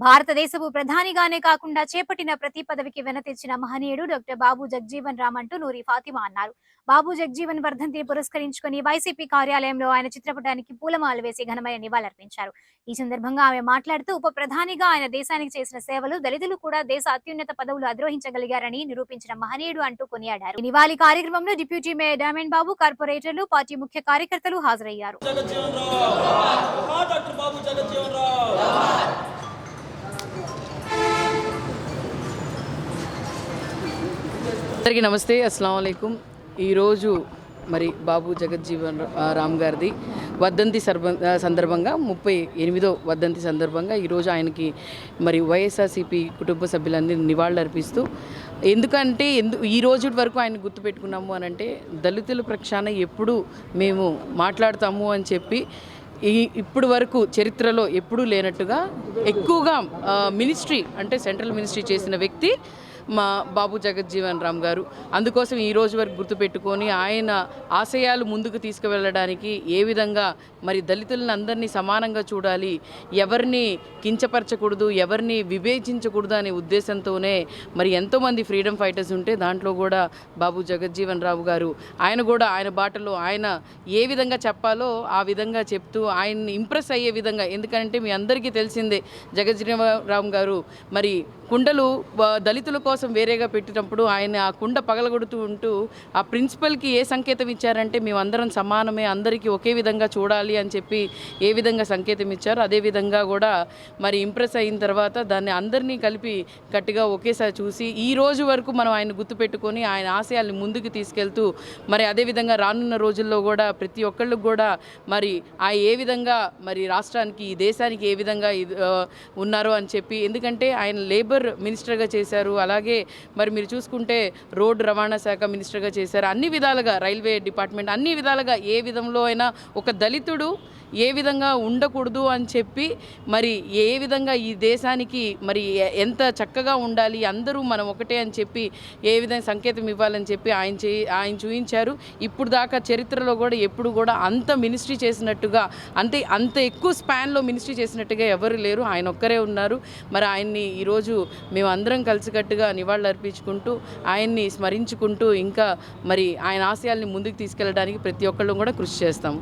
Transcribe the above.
భారతదేశపు ప్రధానిగానే కాకుండా చేపట్టిన ప్రతి పదవికి వెనతెచ్చిన మహనీయుడు డాక్టర్ బాబు జగ్జీవన్ రామ్ అంటూ నూరి ఫాతిమా అన్నారు బాబు జగ్జీవన్ వర్ధంతిని పురస్కరించుకుని వైసీపీ కార్యాలయంలో ఆయన చిత్రపటానికి పూలమాలు వేసి ఘనమైన నివాళులర్పించారు ఈ సందర్భంగా ఆమె మాట్లాడుతూ ఉప ప్రధానిగా ఆయన దేశానికి చేసిన సేవలు దళితులు కూడా దేశ అత్యున్నత పదవులు అధిరోహించగలిగారని నిరూపించిన మహనీయుడు అంటూ కొనియాడారు నివాళి కార్యక్రమంలో డిప్యూటీ మేయర్ డామెన్ బాబు కార్పొరేటర్లు పార్టీ ముఖ్య కార్యకర్తలు హాజరయ్యారు అందరికీ నమస్తే అస్సలం అయికం ఈరోజు మరి బాబు జగజ్జీవన్ రామ్ గారిది వర్ధంతి సర్బ సందర్భంగా ముప్పై ఎనిమిదో వర్ధంతి సందర్భంగా ఈరోజు ఆయనకి మరి వైఎస్ఆర్సీపీ కుటుంబ సభ్యులందరినీ నివాళులు అర్పిస్తూ ఎందుకంటే ఎందు ఈ రోజు వరకు ఆయన గుర్తుపెట్టుకున్నాము అని అంటే దళితుల ప్రక్షాళన ఎప్పుడు మేము మాట్లాడతాము అని చెప్పి ఈ ఇప్పుడు వరకు చరిత్రలో ఎప్పుడూ లేనట్టుగా ఎక్కువగా మినిస్ట్రీ అంటే సెంట్రల్ మినిస్ట్రీ చేసిన వ్యక్తి మా బాబు జగజ్జీవన్ రామ్ గారు. అందుకోసం ఈ రోజు వరకు గుర్తుపెట్టుకొని ఆయన ఆశయాలు ముందుకు తీసుకువెళ్ళడానికి ఏ విధంగా మరి దళితులను అందరినీ సమానంగా చూడాలి ఎవరిని కించపరచకూడదు ఎవరిని వివేచించకూడదు అనే ఉద్దేశంతోనే మరి ఎంతోమంది ఫ్రీడమ్ ఫైటర్స్ ఉంటే దాంట్లో కూడా బాబు జగజ్జీవన్ రావు గారు. ఆయన కూడా ఆయన బాటలో ఆయన ఏ విధంగా చెప్పాలో ఆ విధంగా చెప్తూ ఆయన్ని ఇంప్రెస్ అయ్యే విధంగా. ఎందుకంటే మీ అందరికీ తెలిసిందే జగజ్జీవన్ రామ్ గారు మరి కుండలు దళితుల కోసం వేరేగా పెట్టినప్పుడు ఆయన ఆ కుండ పగలగొడుతూ ఉంటూ ఆ ప్రిన్సిపల్కి ఏ సంకేతం ఇచ్చారంటే మేమందరం సమానమే అందరికీ ఒకే విధంగా చూడాలి అని చెప్పి ఏ విధంగా సంకేతం ఇచ్చారో అదే విధంగా కూడా మరి ఇంప్రెస్ అయిన తర్వాత దాన్ని అందరినీ కలిపి గట్టిగా ఒకేసారి చూసి ఈ రోజు వరకు మనం ఆయన గుర్తుపెట్టుకొని ఆయన ఆశయాల్ని ముందుకు తీసుకెళ్తూ మరి అదేవిధంగా రానున్న రోజుల్లో కూడా ప్రతి ఒక్కళ్ళకు కూడా మరి ఆ ఏ విధంగా మరి రాష్ట్రానికి ఈ దేశానికి ఏ విధంగా ఇది, ఉన్నారో అని చెప్పి ఎందుకంటే ఆయన లేబర్ మినిస్టర్గా చేశారు. అలాగే మరి మీరు చూసుకుంటే రోడ్డు రవాణా శాఖ మినిస్టర్గా చేశారు. అన్ని విధాలుగా రైల్వే డిపార్ట్మెంట్ అన్ని విధాలుగా ఏ విధంలో అయినా ఒక దళితుడు ఏ విధంగా ఉండకూడదు అని చెప్పి మరి ఏ విధంగా ఈ దేశానికి మరి ఎ- ఎంత చక్కగా ఉండాలి అందరూ మనం ఒకటే అని చెప్పి ఏ విధంగా సంకేతం ఇవ్వాలని చెప్పి ఆయన చే ఆయన చూపించారు ఇప్పుడు దాకా చరిత్రలో కూడా ఎప్పుడు కూడా అంత మినిస్ట్రీ చేసినట్టుగా అంతే అంత ఎక్కువ స్పాన్లో మినిస్ట్రీ చేసినట్టుగా ఎవరు లేరు. ఆయన ఒక్కరే ఉన్నారు. మరి ఆయన్ని ఈరోజు మేము అందరం కలిసికట్టుగా నివాళులు అర్పించుకుంటూ ఆయన్ని స్మరించుకుంటూ ఇంకా మరి ఆయన ఆశయాల్ని ముందుకు తీసుకెళ్ళడానికి ప్రతి ఒక్కళ్ళు కూడా కృషి చేస్తాము